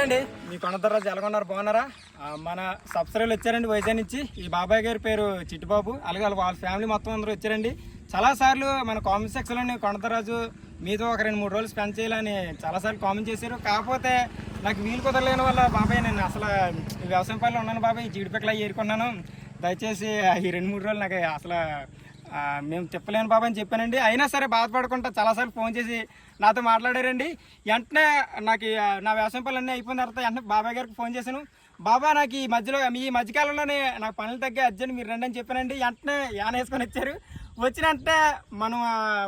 కొండతరాజు ఎలాగొన్నారు? బాగున్నారా? మన సబ్స్క్రైబర్లు వచ్చారండి వైజాగ్ నుంచి. ఈ బాబాయ్ గారి పేరు చిట్టుబాబు. అలాగే వాళ్ళ వాళ్ళ ఫ్యామిలీ మొత్తం అందరూ వచ్చారండి. చాలాసార్లు మన కామెంట్ సెక్షన్లోని కొనతరాజు మీతో ఒక రెండు మూడు రోజులు స్పెండ్ చేయాలని చాలాసార్లు కామెంట్ చేశారు. కాకపోతే నాకు వీలు కుదరలేని వల్ల బాబాయ్ నేను అసలు వ్యవసాయం పనిలో ఉన్నాను బాబాయ్. ఈ జీడిపిక్కలు అవి ఏరుకున్నాను. దయచేసి ఈ రెండు మూడు రోజులు నాకు అసలు మేము తిప్పలేను బాబు అని చెప్పానండి. అయినా సరే బాధపడకుండా చాలాసార్లు ఫోన్ చేసి నాతో మాట్లాడారండి. వెంటనే నాకు నా వ్యవసాయం పనులు అన్నీ అయిపోయిన తర్వాత వెంటనే బాబాయ్ గారికి ఫోన్ చేశాను. బాబా నాకు ఈ మధ్యలో ఈ మధ్యకాలంలోనే నాకు పనులు తగ్గే అర్జెంట్ మీరు రండి అని చెప్పానండి. వెంటనే యాన వేసుకొని వచ్చారు. వచ్చినంటే మనం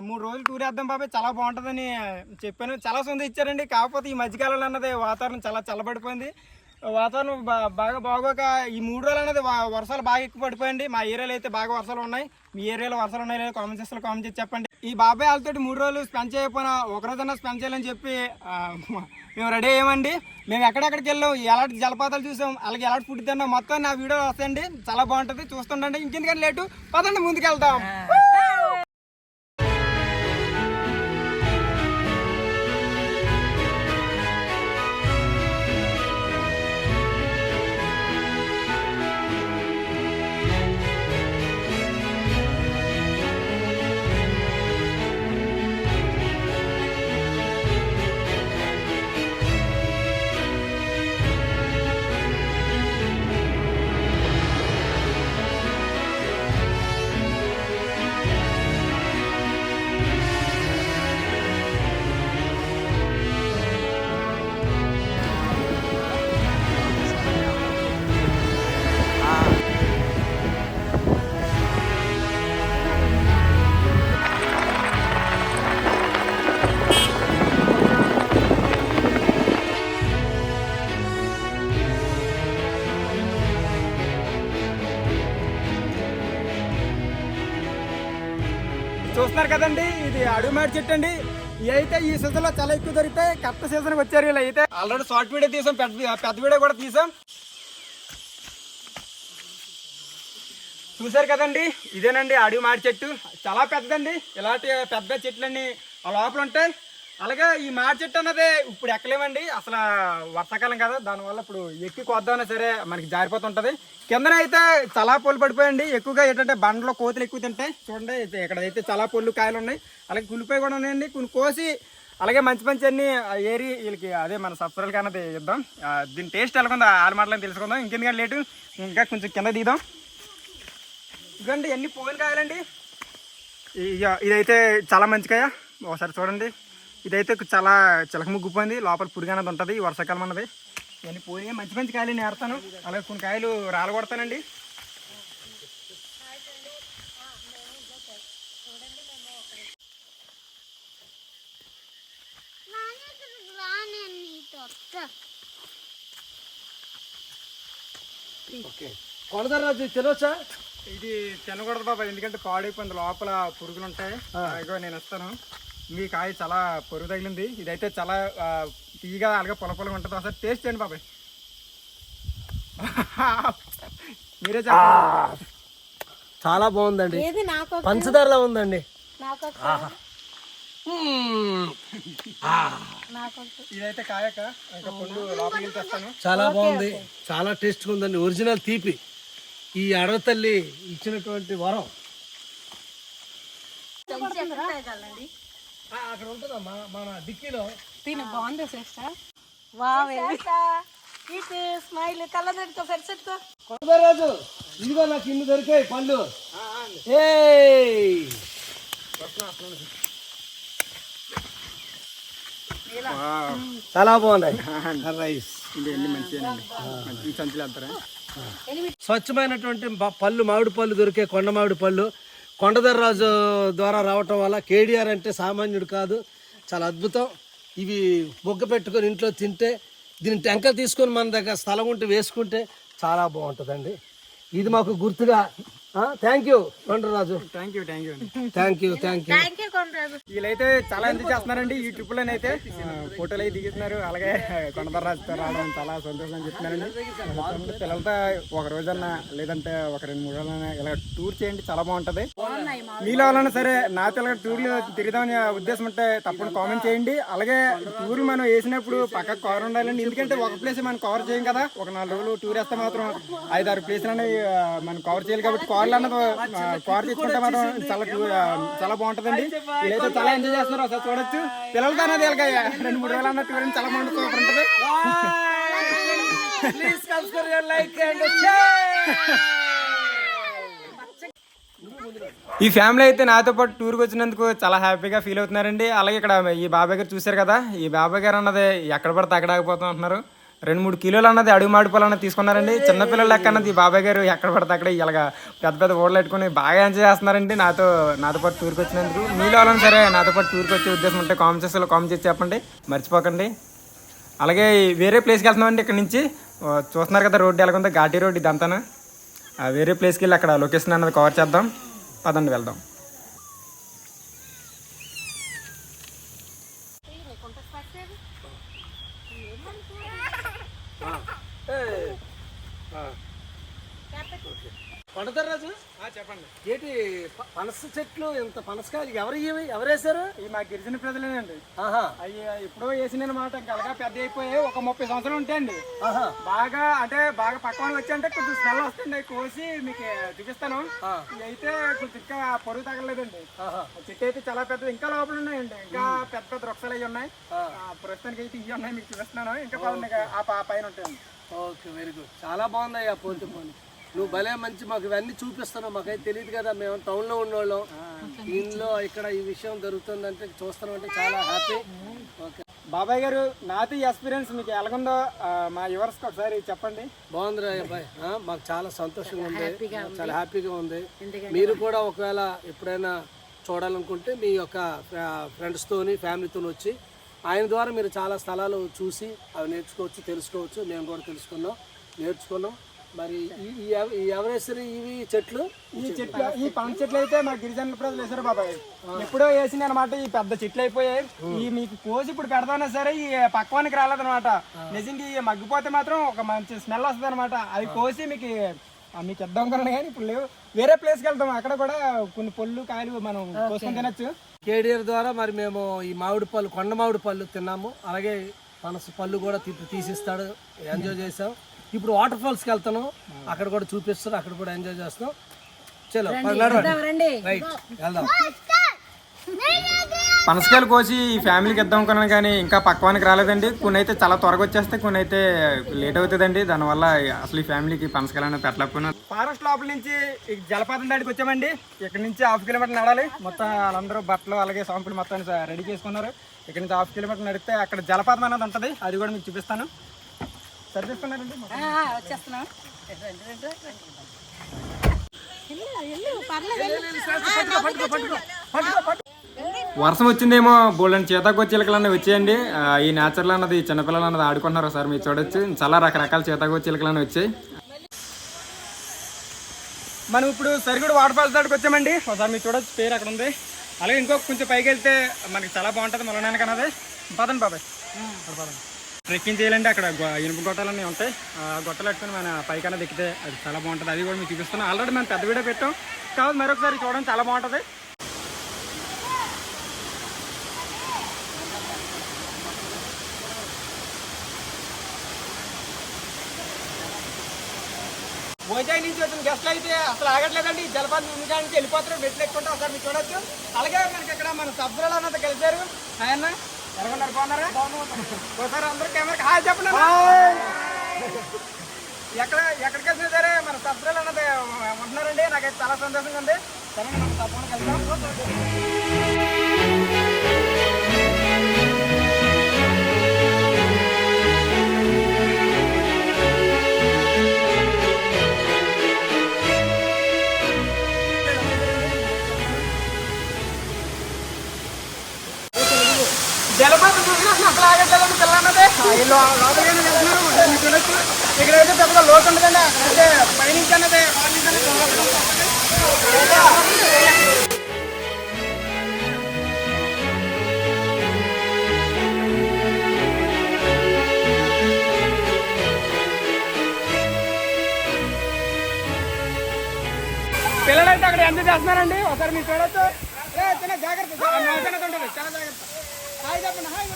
మూడు రోజులు టూర్ వేద్దాం బాబాయ్. చాలా బాగుంటుందని చెప్పాను. చాలా సొంత ఇచ్చారండి కాకపోతే ఈ మధ్యకాలంలో అన్నది వాతావరణం చాలా చల్లబడిపోయింది. వాతావరణం బాగా బాగోక ఈ మూడు రోజులు అనేది వర్షాలు బాగా ఎక్కువ పడిపోయండి మా ఏరియాలో అయితే బాగా వర్షాలు ఉన్నాయి. మీ ఏరియాలో వర్షాలు ఉన్నాయి లేదా కామెంట్ చేస్తారు కామెంట్ చేసి చెప్పండి. ఈ బాబాయ్ వాళ్ళతో మూడు రోజులు స్పెండ్ చేయకపోయినా ఒకరోజన్నా స్పెండ్ చేయాలని చెప్పి మేము రెడీ అయ్యామండి. మేము ఎక్కడెక్కడికి వెళ్ళాం ఎలాంటి జలపాతాలు చూసాం అలాగే ఎలాంటి ఫుడ్ తిన్నాం మొత్తం నా వీడియో వస్తాయండి. చాలా బాగుంటుంది. చూస్తుండండి. ఇంకెందుకని లేటు పదండి ముందుకు వెళ్తాం చూస్తున్నారు కదండి ఇది అడుగు మేడ చెట్టు అండి అయితే ఈ సీజన్లో చాలా ఎక్కువ దొరుకుతాయి కరెక్ట్ సీజన్ వచ్చారు వీళ్ళు అయితే. ఆల్రెడీ షార్ట్ వీడియో తీసాం పెద్ద పెద్ద వీడియో కూడా తీసాం. చూసారు కదండి ఇదేనండి అడవి మాడి చెట్టు. చాలా పెద్దదండి ఇలాంటి పెద్ద చెట్లన్నీ ఆ లోపల ఉంటాయి. అలాగే ఈ మాడి చెట్టు అన్నది ఇప్పుడు ఎక్కలేమండి. అసలు వర్షాకాలం కదా దానివల్ల ఇప్పుడు ఎక్కి కొద్దామన్నా సరే మనకి జారిపోతుంటుంది. కిందన అయితే చాలా పూలు పడిపోయండి. ఎక్కువగా ఏంటంటే బండ్లో కోతులు ఎక్కువ తింటాయి చూడండి ఇక్కడ అయితే చాలా పొల్లు కాయలు ఉన్నాయి. అలాగే కులిపోయి కూడా ఉన్నాయండి. కొన్ని కోసి అలాగే మంచి మంచి అన్ని ఏరి వీళ్ళకి అదే మన సబ్స్క్రైబర్కి అన్నది ఇద్దాం. దీని టేస్ట్ ఎలాగొందా ఆరు మాటలని తెలుసుకుందాం. ఇంకెందుకంటే లేటు ఇంకా కొంచెం కింద దిగుదాం. ఇదండి ఎన్ని పోయిన కాయలండి? ఇదైతే చాలా మంచి కాయ ఒకసారి చూడండి. ఇదైతే చాలా చిలక ముగ్గుపోయింది లోపల పురుగు అనేది ఉంటుంది ఈ వర్షాకాలం అన్నది. ఇవన్నీ పోయి మంచి మంచి కాయలు నేను ఏరుతాను అలాగే కొన్ని కాయలు రాలగొడతానండి కొండదరాజు తినొచ్చా? ఇది తినకూడదు బాబా ఎందుకంటే పాడైపోయింది. లోపల పురుగులు ఉంటాయి ఇగో నేను ఇస్తాను. మీ కాయ చాలా పొరుగు తగిలింది. ఇదైతే చాలా ఆ, తీయగా అలాగే పొల పొలగా ఉంటుంది. ఒకసారి టేస్ట్ చేయండి బాబాయ్. మీరే చెప్పండి. చాలా బాగుందండి. పంచదారలా ఉందండి. ఇదైతే కాయక ఇంకా పండు లోపలికి తెస్తాను చాలా బాగుంది. చాలా టేస్ట్గా ఉందండి. ఒరిజినల్ తీపి. ఈ అడవి తల్లి ఇచ్చినటువంటి వరం. అక్కడ ఉంటుందమ్మా మన డిక్కీలో. తిను బాగుంది సిస్టర్. వావ్ ఇటు స్మైల్ ఇదిగో నాకు ఇన్ని దొరికాయి పళ్ళు ఏయ్. చాలా బాగున్నాయి. రైస్ స్వచ్ఛమైనటువంటి పళ్ళు మామిడి పళ్ళు దొరికే కొండ మామిడి పళ్ళు. కొండదర్రాజు ద్వారా రావటం వల్ల కేడిఆర్ అంటే సామాన్యుడు కాదు. చాలా అద్భుతం. ఇవి బొగ్గ పెట్టుకొని ఇంట్లో తింటే దీని టెంక తీసుకొని మన దగ్గర స్థలం ఉంటే వేసుకుంటే చాలా బాగుంటుందండి. ఇది మాకు గుర్తుగా thank you Kondaraju. Thank you thank you అండి. Thank you thank you thank you Kondaraju. వీళ్ళైతే చాలా ఎంజాయ్ చేస్తున్నారండి? ఈ ట్రిప్ అయితే ఆ, ఫోటోలు అయితే దిగుతున్నారు. అలాగే కొండపర్రాజుతో రావడం చాలా సంతోషం అని చెప్తున్నారండి. పిల్లలతో ఒక రోజన్నా లేదంటే ఒక రెండు మూడు రోజులైనా ఇలా టూర్ చేయండి చాలా బాగుంటది. మీలో వాళ్ళైనా సరే నా పిల్లల టూర్లు తిరుగుదామని ఉద్దేశం ఉంటే తప్పకుండా కామెంట్ చేయండి. అలాగే టూర్ మనం వేసినప్పుడు పక్క కవర్ ఉండాలండి. ఎందుకంటే ఒక ప్లేస్ మనం కవర్ చేయం కదా. ఒక నాలుగు రోజులు టూర్ వేస్తే మాత్రం ఐదారు ప్లేస్లు అనేవి మనం కవర్ చేయాలి కాబట్టి కవర్లు అన్నది కవర్ చేసుకుంటే మాత్రం చాలా చాలా బాగుంటుందండి. వీళ్ళైతే చాలా ఎంజాయ్ చేస్తున్నారు ఒకసారి చూడొచ్చు. పిల్లలతో అనేది వీళ్ళకి రెండు మూడు వేలు అన్న టూర్ చాలా బాగుంటుంది సూపర్ ఉంటుంది. Please subscribe like and share ఈ ఫ్యామిలీ అయితే నాతో పాటు టూర్కి వచ్చినందుకు చాలా హ్యాపీగా ఫీల్ అవుతున్నారండి. అలాగే ఇక్కడ ఈ బాబాయ్ గారు చూశారు కదా ఈ బాబాయ్ గారు అన్నది ఎక్కడ పడితే అక్కడ ఆగిపోతాం అంటున్నారు. రెండు మూడు కిలోలు అన్నది అడుగు మాడిపోలు అన్నది తీసుకున్నారండి. చిన్నపిల్లల లెక్క అన్నది. బాబాయ్ గారు ఎక్కడ పడితే అక్కడ ఇలాగ పెద్ద పెద్ద ఓడలు పెట్టుకుని బాగా ఎంజాయ్ చేస్తున్నారండి. నాతో నాతో పాటు టూర్కి వచ్చినందుకు. మీలో వాళ్ళని సరే నాతో పాటు టూర్కి వచ్చే ఉద్దేశం ఉంటే కామెంట్ చేసి కామెంట్ చేసి చెప్పండి. మర్చిపోకండి. అలాగే వేరే ప్లేస్కి వెళ్తున్నామండి ఇక్కడ నుంచి. చూస్తున్నారు కదా రోడ్డు ఎలాగుందో. ఘాటీ రోడ్ ఇదంతాను. ఆ, వేరే ప్లేస్కి వెళ్ళి అక్కడ లొకేషన్ అన్నది కవర్ చేద్దాం. పదండి వెళ్దాం కొండదర్రాజు చెప్పండి ఏంటి ప- పనస చెట్లు ఇంత పనసకాయలు ఎవరు ఇవి? ఎవరేశారు? ఈ మా గిరిజన ప్రజలేనండి. ఆహా. అవి ఎప్పుడో వేసిన మాట కలగా పెద్ద అయిపోయి ఒక ముప్పై సంవత్సరాలు ఉంటాయండి. ఆహా. బాగా అంటే బాగా పక్కన వచ్చి అంటే కొంచెం స్మెల్ వస్తుంది కోసి మీకు చూపిస్తాను. ఆ. ఇవి అయితే కొంచెం ఇంకా పొరుగు తగలేదండి ఆ చెట్టు అయితే చాలా పెద్ద ఇంకా లోపల ఉన్నాయండి. ఇంకా పెద్ద పెద్ద వృక్షాలు అవి ఉన్నాయి. ఆ. ఆ, ప్రస్తుతానికి అయితే ఇవి ఉన్నాయి మీకు చూపిస్తున్నాను. ఇంకా ఆ పైన ఉంటాయండి. Okay very good. చాలా బాగుందయ్యా పోతే పోని. నువ్వు భలే మంచి మాకు ఇవన్నీ చూపిస్తున్నావు. మాకైతే తెలియదు కదా మేము టౌన్లో ఉన్నోళ్ళం. దీనిలో ఇక్కడ ఈ విషయం జరుగుతుందంటే చూస్తున్నాం అంటే చాలా హ్యాపీ ఓకే బాబాయ్ గారు నాతో ఈ ఎక్స్పీరియన్స్ మీకు ఎలాగుందో మా యువర్స్కి ఒకసారి చెప్పండి. బాగుంది రా అబ్బాయి మాకు చాలా సంతోషంగా ఉంది. చాలా హ్యాపీగా ఉంది. మీరు కూడా ఒకవేళ ఎప్పుడైనా చూడాలనుకుంటే మీ యొక్క ఫ్రెండ్స్తోని ఫ్యామిలీతో వచ్చి ఆయన ద్వారా మీరు చాలా స్థలాలు చూసి అవి నేర్చుకోవచ్చు తెలుసుకోవచ్చు. మేము కూడా తెలుసుకున్నాం నేర్చుకున్నాం. మరి ఈ ఈ ఎవ- ఈ ఎవరెసర్ ఇవి చెట్లు? ఈ చెట్లు ఈ పంట చెట్లు అయితే మా గిరిజన ప్రజలు వేసారు బాబాయ్. ఎప్పుడో వేసింది అనమాట ఈ పెద్ద చెట్లు అయిపోయాయి. ఈ మీకు కోసి ఇప్పుడు పెడతానా సరే ఈ పక్వానికి రాలేదన్నమాట. నిజంగా ఈ మగ్గిపోతే మాత్రం ఒక మంచి స్మెల్ వస్తుంది అనమాట అవి కోసి మీకు మీకు ఇద్దాం కన్నా కానీ ఇప్పుడు లేవు. వేరే ప్లేస్కి వెళ్తాం అక్కడ కూడా కొన్ని పొల్లు కాయలు మనం కోసుకొని తినచ్చు. కేడిఆర్ ద్వారా మరి మేము ఈ మామిడి పళ్ళు కొండ మామిడి పళ్ళు తిన్నాము. అలాగే పనస పళ్ళు కూడా తీసిస్తాడు. ఎంజాయ్ చేసాం ఇప్పుడు వాటర్ ఫాల్స్కి వెళ్తాను అక్కడ కూడా చూపిస్తారు అక్కడ కూడా ఎంజాయ్ చేస్తాం చలో. రైట్ వెళ్దాం. పనసకాయలు కోసి ఈ ఫ్యామిలీకి ఇద్దాం అనుకున్నాను కానీ ఇంకా పక్వానికి రాలేదండి. కొన్ని అయితే చాలా త్వరగా వచ్చేస్తాయి కొన్ని అయితే లేట్ అవుతుందండి. దానివల్ల అసలు ఈ ఫ్యామిలీకి పనసకాయలు అనేది పెట్టలేకపోయినా ఫారెస్ట్ లోపల నుంచి ఈ జలపాతం దాడికి వచ్చామండి. ఇక్కడ నుంచి హాఫ్ కిలోమీటర్ నడాలి మొత్తం వాళ్ళందరూ బట్టలు అలాగే సాంపులు మొత్తం రెడీ చేసుకున్నారు. ఇక్కడ నుంచి హాఫ్ కిలోమీటర్ నడిస్తే అక్కడ జలపాతం అనేది ఉంటుంది. అది కూడా మీకు చూపిస్తాను. సరి వచ్చేస్తున్నాం రండి, రండి. వర్షం వచ్చిందేమో బోల్డెన్ చేతాకొచ్చిలకలు వచ్చాయండి. ఆ, ఈ నేచర్లో అన్నది చిన్నపిల్లలు అన్నది ఆడుకుంటున్నారు ఒకసారి మీరు చూడొచ్చు. చాలా రకరకాల అన్నవి వచ్చాయి. మనం ఇప్పుడు సరిగూడ వాటర్ ఫాల్స్ దాటికి వచ్చామండి. ఒకసారి మీరు చూడొచ్చు పేరు అక్కడ ఉంది. అలాగే ఇంకొక కొంచెం పైకి వెళ్తే మనకి చాలా బాగుంటుంది మొలనానికి అన్నది. పదండి బాబాయ్. పదండి. ట్రెక్కింగ్ చేయాలంటే అక్కడ ఇనుప గొట్టాలన్నీ ఉంటాయి. ఆ గొట్టలు పెట్టుకుని మన పైకన్నా దిక్కితే అది చాలా బాగుంటుంది. అది కూడా మీకు చూపిస్తున్నాం. ఆల్రెడీ మనం పెద్ద వీడియో పెట్టాం. కావాలి మరొకసారి చూడడం చాలా బాగుంటుంది. భోజనం నుంచి వచ్చిన గెస్ట్లు అయితే అసలు ఆగట్లేదండి. జలపాతం ఇంకా నుంచి వెళ్ళిపోతారు మెట్లు ఎక్కుంటే ఒకసారి మీరు చూడొచ్చు. అలాగే మనకి ఇక్కడ మన సభ్యులు అన్నది కలిశారు. ఆయన ఎరగన్నారు బాగున్నారా? ఒకసారి అందరూ కెమెరా హాయ్ చెప్పండి. ఎక్కడ ఎక్కడికి వచ్చినా సరే మన సభ్యులు అన్నది ఉంటున్నారండి. నాకైతే చాలా సంతోషంగా ఉంది. సరే మనం తప్పకుండా వెళ్దాం చూసినప్పుడు పిల్లన్నదే వీళ్ళు లోపలికైనా చూడొచ్చు ఇక్కడైతే పెద్దగా ఉండదండి అక్కడైతే పైనుంచి పిల్లలైతే అక్కడ ఎంత చేస్తున్నారండి ఒకసారి మీరు చూడొచ్చు జాగ్రత్త చాలా జాగ్రత్త. హాయ్ చెప్పండి హాయ్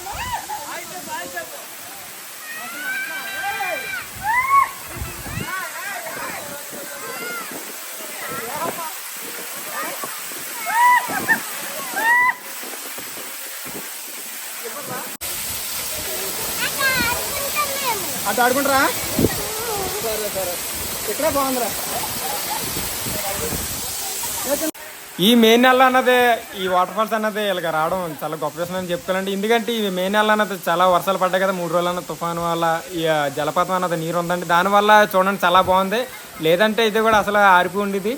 అటు ఆడుకుంటారా? సరే సరే. ఇక్కడ బాగుందిరా? ఈ మే నెల అన్నదే ఈ వాటర్ ఫాల్స్ అన్నది ఇలాగ రావడం చాలా గొప్ప విషయం అని చెప్పుకోవాలండి. ఎందుకంటే ఈ మే నెల అన్నది చాలా వర్షాలు పడ్డాయి కదా మూడు రోజులు అన్న తుఫాను వల్ల ఈ జలపాతం అన్నది నీరు ఉందండి. దానివల్ల చూడండి చాలా బాగుంది. లేదంటే ఇది కూడా అసలు ఆరిపోయి ఉండేది.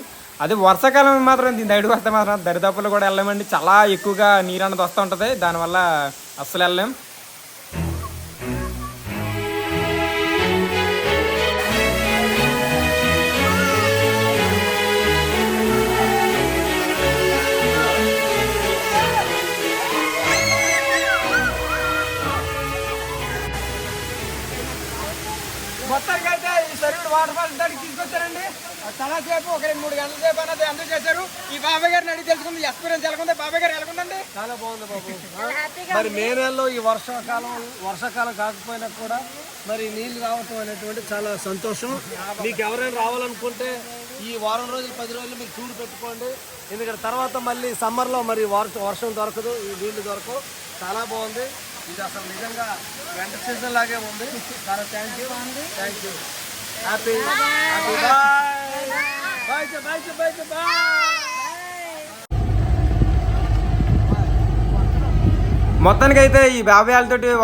అది వర్షాకాలం మాత్రం దీని దగ్గరికి వస్తే మాత్రం దరిదాపులు కూడా వెళ్ళామండి చాలా ఎక్కువగా నీరు అన్నది వస్తూ ఉంటుంది. దానివల్ల అస్సలు వెళ్ళలేం. చాలా బాగుంది బాబు. మరి మే నెలలో ఈ వర్షాకాలం వర్షాకాలం కాకపోయినా కూడా మరి నీళ్ళు రావటం అనేటువంటి చాలా సంతోషం. మీకు ఎవరైనా రావాలనుకుంటే ఈ వారం రోజులు పది రోజులు మీరు టూర్ పెట్టుకోండి. ఎందుకంటే తర్వాత మళ్ళీ సమ్మర్లో మరి వర్షం వర్షం దొరకదు ఈ నీళ్ళు దొరకవు. చాలా బాగుంది. ఇది అసలు నిజంగా వెంట సీజన్ లాగే ఉంది. చాలా thank you thank you happy happy bye bye bye bye మొత్తానికి అయితే ఈ బాబాయ్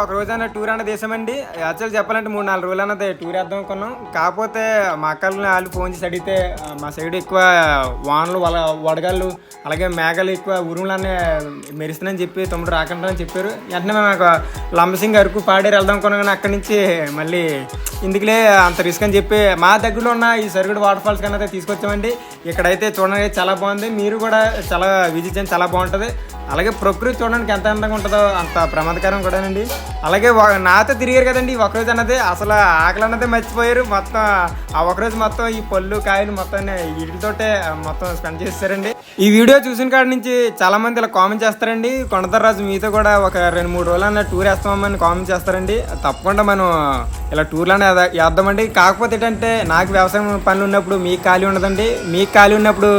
ఒక రోజైనా టూర్ అన్న దేశమండి. యాక్చువల్ చెప్పాలంటే మూడు నాలుగు రోజులు అన్నది టూర్ వేద్దాం అనుకున్నాం. కాకపోతే మా అక్కలు వాళ్ళు ఫోన్ చేసి అడిగితే మా సైడ్ ఎక్కువ వానలు వల వడగాళ్ళు అలాగే మేఘాలు ఎక్కువ ఉరుములన్నీ మెరుస్తున్నాయని చెప్పి తమ్ముడు రాకుండా అని చెప్పారు. వెంటనే మేము ఒక లంబసింగ్ అరకు పాడేరు వెళ్దాం అనుకున్నాం కానీ అక్కడి నుంచి మళ్ళీ ఇందుకులే అంత రిస్క్ అని చెప్పి మా దగ్గరలో ఉన్న ఈ సరుగుడు వాటర్ ఫాల్స్ కన్నా తీసుకొచ్చామండి. ఇక్కడైతే చూడడానికి చాలా బాగుంది. మీరు కూడా చాలా విజిట్ చేయండి చాలా బాగుంటుంది. అలాగే ప్రకృతి చూడడానికి ఎంత అందంగా ఉంటుందో అంత ప్రమాదకరం కూడానండి. అలాగే నాతో తిరిగారు కదండి ఈ ఒకరోజు అన్నది అసలు ఆకలి అన్నదే మర్చిపోయారు. మొత్తం ఆ ఒకరోజు మొత్తం ఈ పళ్ళు కాయలు మొత్తం వీటితోటే మొత్తం స్పెండ్ చేస్తారండి ఈ వీడియో చూసిన కాడ నుంచి చాలా మంది ఇలా కామెంట్ చేస్తారండి. కొండతరాజు మీతో కూడా ఒక రెండు మూడు రోజులు అన్న టూర్ వేస్తామని కామెంట్ చేస్తారండి. తప్పకుండా మనం ఇలా టూర్లోనే వేద్దామండి కాకపోతే ఏంటంటే నాకు వ్యవసాయం పనులు ఉన్నప్పుడు మీకు ఖాళీ ఉండదండి. మీకు ఖాళీ ఉన్నప్పుడు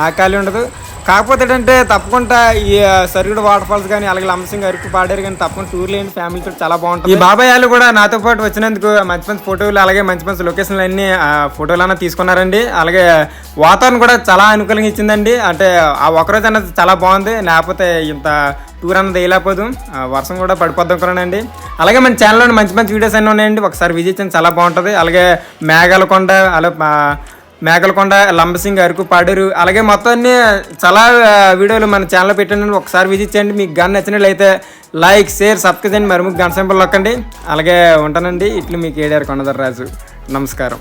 నాకు ఖాళీ ఉండదు. కాకపోతే ఏంటంటే తప్పకుండా ఈ సరుగుడు వాటర్ ఫాల్స్ కానీ అలాగే లంసింగ్ అరకు పాడారు కానీ తప్పకుండా టూర్ లేని ఫ్యామిలీతో చాలా బాగుంటుంది. ఈ బాబాయ్ వాళ్ళు కూడా నాతో పాటు వచ్చినందుకు మంచి మంచి ఫోటోలు అలాగే మంచి మంచి లొకేషన్లు అన్ని ఫోటోలు అన్న తీసుకున్నారండి. అలాగే వాతావరణం కూడా చాలా అనుకూలంగా ఇచ్చిందండి. అంటే ఆ ఒకరోజు అన్నది చాలా బాగుంది. లేకపోతే ఇంత టూర్ అన్నది వేయలేకపోదు. ఆ, వర్షం కూడా పడిపోద్దాం అనుకున్నానండి. అలాగే మన ఛానల్లో మంచి మంచి వీడియోస్ అన్నీ ఉన్నాయండి. ఒకసారి విజిట్ చేయండి చాలా బాగుంటుంది. అలాగే మేఘాల కొండ మేకలకొండ లంబసింగ్ అరకు పాడేరు అలాగే మొత్తాన్ని చాలా వీడియోలు మన ఛానల్లో పెట్టాను ఒకసారి విజిట్ చేయండి. మీకు గన్ నచ్చినట్లయితే లైక్ షేర్ సబ్స్క్రైబ్ చేయండి. మరి ముగ్గు గన్ సింబల్ నొక్కండి అలాగే ఉంటానండి. ఇట్లు మీకు ఏడారు కొండదర్రాజు. నమస్కారం.